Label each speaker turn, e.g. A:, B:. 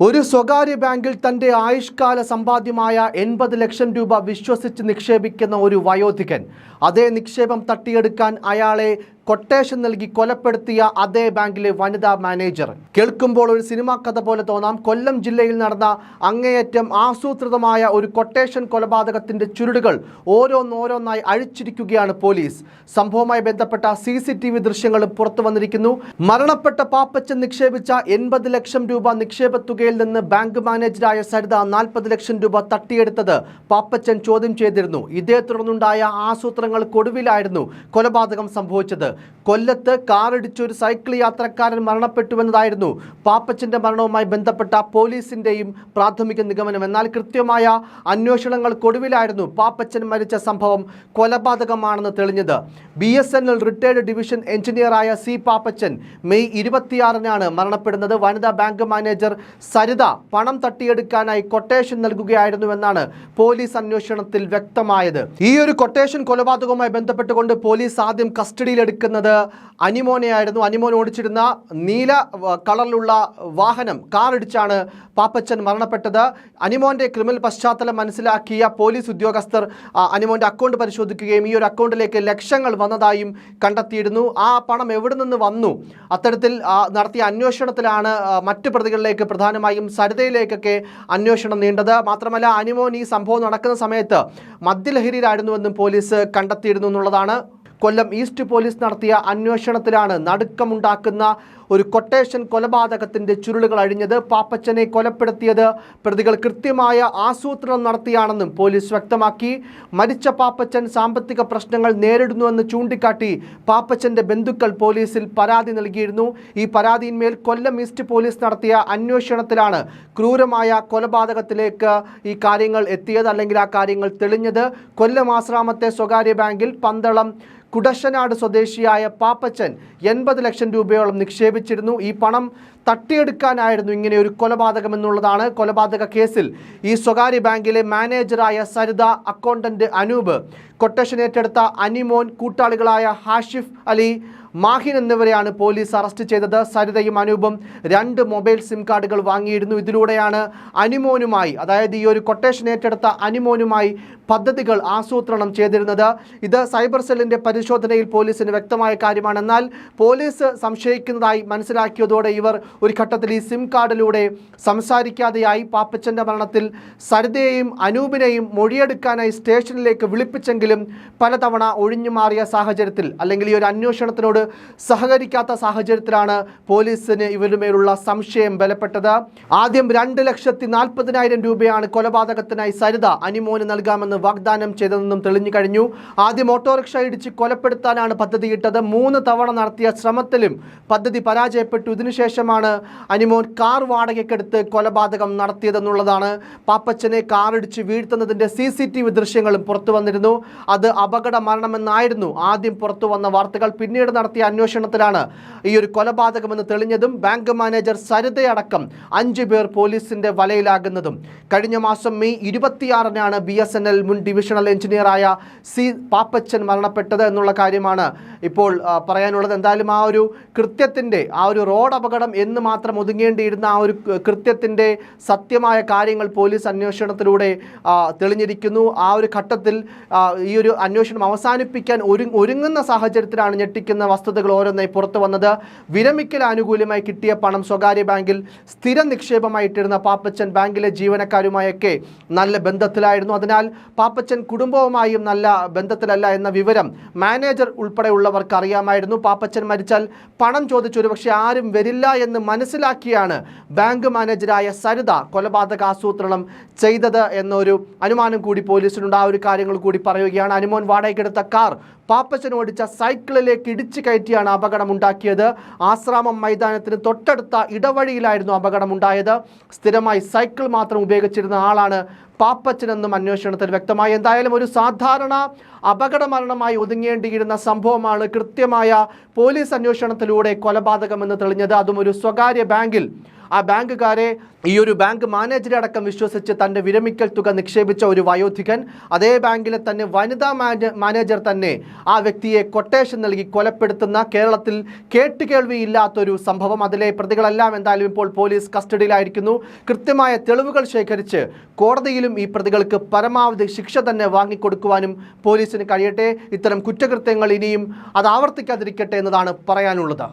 A: ഒരു സ്വകാര്യ ബാങ്കിൽ തന്റെ ആയുഷ്കാല സമ്പാദ്യമായ എൺപത് ലക്ഷം രൂപ വിശ്വസിച്ച് നിക്ഷേപിക്കുന്ന ഒരു വയോധികൻ. അതേ നിക്ഷേപം തട്ടിയെടുക്കാൻ അയാളെ കൊട്ടേഷൻ നൽകി കൊലപ്പെടുത്തിയ അതേ ബാങ്കിലെ വനിതാ മാനേജർ. കേൾക്കുമ്പോൾ ഒരു സിനിമാ കഥ പോലെ തോന്നാം. കൊല്ലം ജില്ലയിൽ നടന്ന അങ്ങേയറ്റം ആസൂത്രിതമായ ഒരു കൊട്ടേഷൻ കൊലപാതകത്തിന്റെ ചുരുടുകൾ ഓരോന്നോരോന്നായി അഴിച്ചിരിക്കുകയാണ് പോലീസ്. സംഭവവുമായി ബന്ധപ്പെട്ട സി സി ടി വി ദൃശ്യങ്ങളും പുറത്തു വന്നിരിക്കുന്നു. മരണപ്പെട്ട പാപ്പച്ചൻ നിക്ഷേപിച്ച എൺപത് ലക്ഷം രൂപ നിക്ഷേപ തുകയിൽ നിന്ന് ബാങ്ക് മാനേജരായ സരിത നാൽപ്പത് ലക്ഷം രൂപ തട്ടിയെടുത്തത് പാപ്പച്ചൻ ചോദ്യം ചെയ്തിരുന്നു. ഇതേ തുടർന്നുണ്ടായ ആസൂത്രങ്ങൾക്കൊടുവിലായിരുന്നു കൊലപാതകം സംഭവിച്ചത്. കൊല്ലത്ത് കാറിടിച്ച് ഒരു സൈക്കിൾ യാത്രക്കാരൻ മരണപ്പെട്ടുവെന്നതായിരുന്നു. പാപ്പച്ചന്റെ മരണവുമായി ബന്ധപ്പെട്ട പോലീസിന്റെയും പ്രാഥമിക നിഗമനം. എന്നാൽ കൃത്യമായ അന്വേഷണങ്ങൾക്കൊടുവിലായിരുന്നു പാപ്പച്ചൻ മരിച്ച സംഭവം കൊലപാതകമാണെന്ന് തെളിഞ്ഞത്. B S N L retired division എഞ്ചിനീയറായ C Pappachan May ഇരുപത്തിയാറിനാണ് മരണപ്പെടുന്നത്. വനിതാ ബാങ്ക് മാനേജർ സരിത പണം തട്ടിയെടുക്കാനായി കൊട്ടേഷൻ നൽകുകയായിരുന്നുവെന്നാണ് പോലീസ് അന്വേഷണത്തിൽ വ്യക്തമായത്. ഈ ഒരു കൊട്ടേഷൻ കൊലപാതകവുമായി ബന്ധപ്പെട്ടുകൊണ്ട് പോലീസ് ആദ്യം കസ്റ്റഡിയിലെടുക്കുന്നത് അനിമോനെയായിരുന്നു. അനിമോൻ ഓടിച്ചിരുന്ന നീല കളറിലുള്ള വാഹനം കാർ ഇടിച്ചാണ് പാപ്പച്ചൻ മരണപ്പെട്ടത്. അനിമോന്റെ ക്രിമിനൽ പശ്ചാത്തലം മനസ്സിലാക്കിയ പോലീസ് ഉദ്യോഗസ്ഥർ അനിമോന്റെ അക്കൗണ്ട് പരിശോധിക്കുകയും ഈ ഒരു അക്കൗണ്ടിലേക്ക് ലക്ഷങ്ങൾ വന്നതായും കണ്ടെത്തിയിരുന്നു. ആ പണം എവിടെ നിന്ന് വന്നു? അത്തരത്തിൽ നടത്തിയ അന്വേഷണത്തിലാണ് മറ്റ് പ്രതികളിലേക്ക് പ്രധാനമായും സരിതയിലേക്കൊക്കെ അന്വേഷണം നീണ്ടത്. മാത്രമല്ല അനിമോൻ ഈ സംഭവം നടക്കുന്ന സമയത്ത് മദ്യലഹരിയിലായിരുന്നുവെന്നും പോലീസ് കണ്ടെത്തിയിരുന്നു എന്നുള്ളതാണ് കൊല്ലം ഈസ്റ്റ് പോലീസ് നടത്തിയ അന്വേഷണത്തിലാണ് നടുക്കമുണ്ടാക്കുന്ന ഒരു കൊട്ടേഷൻ കൊലപാതകത്തിന്റെ ചുരുളുകൾ അഴിഞ്ഞത്. പാപ്പച്ചനെ കൊലപ്പെടുത്തിയത് പ്രതികൾ കൃത്യമായ ആസൂത്രണം നടത്തിയാണെന്നും പോലീസ് വ്യക്തമാക്കി. മരിച്ച പാപ്പച്ചൻ സാമ്പത്തിക പ്രശ്നങ്ങൾ നേരിടുന്നുവെന്ന് ചൂണ്ടിക്കാട്ടി പാപ്പച്ചന്റെ ബന്ധുക്കൾ പോലീസിൽ പരാതി നൽകിയിരുന്നു. ഈ പരാതിയിന്മേൽ കൊല്ലം ഈസ്റ്റ് പോലീസ് നടത്തിയ അന്വേഷണത്തിലാണ് ക്രൂരമായ കൊലപാതകത്തിലേക്ക് ഈ കാര്യങ്ങൾ എത്തിയത് അല്ലെങ്കിൽ ആ കാര്യങ്ങൾ തെളിഞ്ഞത്. കൊല്ലം ആശ്രാമത്തെ സ്വകാര്യ ബാങ്കിൽ പന്തളം കുടശനാട് സ്വദേശിയായ പാപ്പച്ചൻ എൺപത് ലക്ഷം രൂപയോളം നിക്ഷേപിച്ചിരുന്നു. ഈ പണം തട്ടിയെടുക്കാനായിരുന്നു ഇങ്ങനെ ഒരു കൊലപാതകം എന്നുള്ളതാണ് കൊലപാതക കേസിൽ ഈ സ്വകാര്യ ബാങ്കിലെ മാനേജറായ സരിത അക്കൗണ്ടന്റ് അനൂപ്. കൊട്ടേഷൻ ഏറ്റെടുത്ത അനിമോൻ കൂട്ടാളികളായ ഹാഷിഫ് അലി മാഹിൻ എന്നിവരെയാണ് പോലീസ് അറസ്റ്റ് ചെയ്തത്. സരിതയും അനൂപും രണ്ട് മൊബൈൽ സിം കാർഡുകൾ വാങ്ങിയിരുന്നു. ഇതിലൂടെയാണ് അനുമോനുമായി അതായത് ഈ ഒരു കൊട്ടേഷൻ ഏറ്റെടുത്ത അനുമോനുമായി പദ്ധതികൾ ആസൂത്രണം ചെയ്തിരുന്നത്. ഇത് സൈബർ സെല്ലിന്റെ പരിശോധനയിൽ പോലീസിന് വ്യക്തമായ കാര്യമാണ് എന്നാൽ പോലീസ് സംശയിക്കുന്നതായി മനസ്സിലാക്കിയതോടെ ഇവർ ഒരു ഘട്ടത്തിൽ ഈ സിം കാർഡിലൂടെ സംസാരിക്കാതെയായി പാപ്പച്ചന്റെ മരണത്തിൽ സരിതയെയും അനൂപിനെയും മൊഴിയെടുക്കാനായി സ്റ്റേഷനിലേക്ക് വിളിപ്പിച്ചെങ്കിലും പലതവണ ഒഴിഞ്ഞു മാറിയ സാഹചര്യത്തിൽ അല്ലെങ്കിൽ ഈ ഒരു അന്വേഷണത്തിനോട് സഹകരിക്കാത്ത സാഹചര്യത്തിലാണ് പോലീസിന് ഇവരുടെ മേലുള്ള സംശയം ബലപ്പെട്ടത്. ആദ്യം രണ്ട് ലക്ഷത്തി നാൽപ്പതിനായിരം രൂപയാണ് കൊലപാതകത്തിനായി സരിത അനിമോന് നൽകാമെന്ന് വാഗ്ദാനം ചെയ്തതെന്നും തെളിഞ്ഞു കഴിഞ്ഞു. ആദ്യം ഓട്ടോറിക്ഷ ഇടിച്ച് കൊലപ്പെടുത്താനാണ് പദ്ധതിയിട്ടത്. മൂന്ന് തവണ നടത്തിയ ശ്രമത്തിലും പദ്ധതി പരാജയപ്പെട്ടു. ഇതിനുശേഷമാണ് അനിമോൻ കാർ വാടകയ്ക്കെടുത്ത് കൊലപാതകം നടത്തിയതെന്നുള്ളതാണ്. പാപ്പച്ചനെ കാറിടിച്ച് വീഴ്ത്തുന്നതിന്റെ സി സി ടി വി ദൃശ്യങ്ങളും പുറത്തു വന്നിരുന്നു. അത് അപകട മരണമെന്നായിരുന്നു ആദ്യം പുറത്തു വന്ന വാർത്തകൾ പിന്നീട് നടത്തിയ അന്വേഷണത്തിലാണ് ഈ ഒരു കൊലപാതകമെന്ന് തെളിഞ്ഞതും ബാങ്ക് മാനേജർ സരിതയടക്കം അഞ്ചു പേർ പോലീസിന്റെ വലയിലാകുന്നതും. കഴിഞ്ഞ മാസം മെയ് ഇരുപത്തിയാറിനാണ് ബി എസ് എൻ എൽ മുൻ ഡിവിഷണൽ എഞ്ചിനീയറായ സി പാപ്പച്ചൻ മരണപ്പെട്ടത് എന്നുള്ള കാര്യമാണ് ഇപ്പോൾ പറയാനുള്ളത്. എന്തായാലും ആ ഒരു കൃത്യത്തിന്റെ ആ ഒരു റോഡ് അപകടം എന്ന് മാത്രം ഒതുങ്ങേണ്ടിയിരുന്ന ആ ഒരു കൃത്യത്തിന്റെ സത്യമായ കാര്യങ്ങൾ പോലീസ് അന്വേഷണത്തിലൂടെ തെളിഞ്ഞിരിക്കുന്നു. ആ ഒരു ഘട്ടത്തിൽ ഈ ഒരു അന്വേഷണം അവസാനിപ്പിക്കാൻ ഒരു ഒരുങ്ങുന്ന സാഹചര്യത്തിലാണ് ഞെട്ടിക്കുന്ന വസ്തുതകൾ ഓരോന്നായി പുറത്തു വന്നത്. വിരമിക്കൽ ആനുകൂല്യമായി കിട്ടിയ പണം സ്വകാര്യ ബാങ്കിൽ സ്ഥിര നിക്ഷേപമായിട്ടിരുന്ന പാപ്പച്ചൻ ബാങ്കിലെ ജീവനക്കാരുമായൊക്കെ നല്ല ബന്ധത്തിലായിരുന്നു. അതിനാൽ പാപ്പച്ചൻ കുടുംബവുമായും നല്ല ബന്ധത്തിലല്ല എന്ന വിവരം മാനേജർ ഉൾപ്പെടെയുള്ളവർക്ക് അറിയാമായിരുന്നു. പാപ്പച്ചൻ മരിച്ചാൽ പണം ചോദിച്ചൊരു ഒരുപക്ഷെ ആരും വരില്ല എന്ന് മനസ്സിലാക്കിയാണ് ബാങ്ക് മാനേജരായ സരിത കൊലപാതക ആസൂത്രണം ചെയ്തത് എന്നൊരു അനുമാനം കൂടി പോലീസിനുണ്ട് ആ ഒരു കാര്യങ്ങൾ കൂടി പറയുകയാണ്. അനുമോൻ വാടകയ്ക്കെടുത്ത കാർ പാപ്പച്ചൻ ഓടിച്ച സൈക്കിളിലേക്ക് ഇടിച്ചു കയറ്റിയാണ് അപകടമുണ്ടാക്കിയത്. ആശ്രാമം മൈതാനത്തിന് തൊട്ടടുത്ത ഇടവഴിയിലായിരുന്നു അപകടമുണ്ടായത്. സ്ഥിരമായി സൈക്കിൾ മാത്രം ഉപയോഗിച്ചിരുന്ന ആളാണ് പാപ്പച്ചനെന്നും അന്വേഷണത്തിൽ വ്യക്തമായി. എന്തായാലും ഒരു സാധാരണ അപകട മരണമായി ഒതുങ്ങേണ്ടിയിരുന്ന സംഭവമാണ് കൃത്യമായ പോലീസ് അന്വേഷണത്തിലൂടെ കൊലപാതകമെന്ന് തെളിഞ്ഞത്. അതും ഒരു സ്വകാര്യ ബാങ്കിൽ ആ ബാങ്കുകാരെ ഈ ഒരു ബാങ്ക് മാനേജറെ അടക്കം വിശ്വസിച്ച് തന്റെ വിരമിക്കൽ തുക നിക്ഷേപിച്ച ഒരു വയോധികൻ അതേ ബാങ്കിലെ തന്നെ വനിതാ മാനേജർ തന്നെ ആ വ്യക്തിയെ കൊട്ടേഷൻ നൽകി കൊലപ്പെടുത്തുന്ന കേരളത്തിൽ കേട്ടുകേൾവിയില്ലാത്തൊരു സംഭവം. അതിലെ പ്രതികളെല്ലാം എന്തായാലും ഇപ്പോൾ പോലീസ് കസ്റ്റഡിയിലായിരിക്കുന്നു. കൃത്യമായ തെളിവുകൾ ശേഖരിച്ച് കോടതിയിലും ഈ പ്രതികൾക്ക് പരമാവധി ശിക്ഷ തന്നെ വാങ്ങിക്കൊടുക്കുവാനും പോലീസിന് കഴിയട്ടെ. ഇത്തരം കുറ്റകൃത്യങ്ങൾ ഇനിയും അത് ആവർത്തിക്കാതിരിക്കട്ടെ എന്നതാണ് പറയാനുള്ളത്.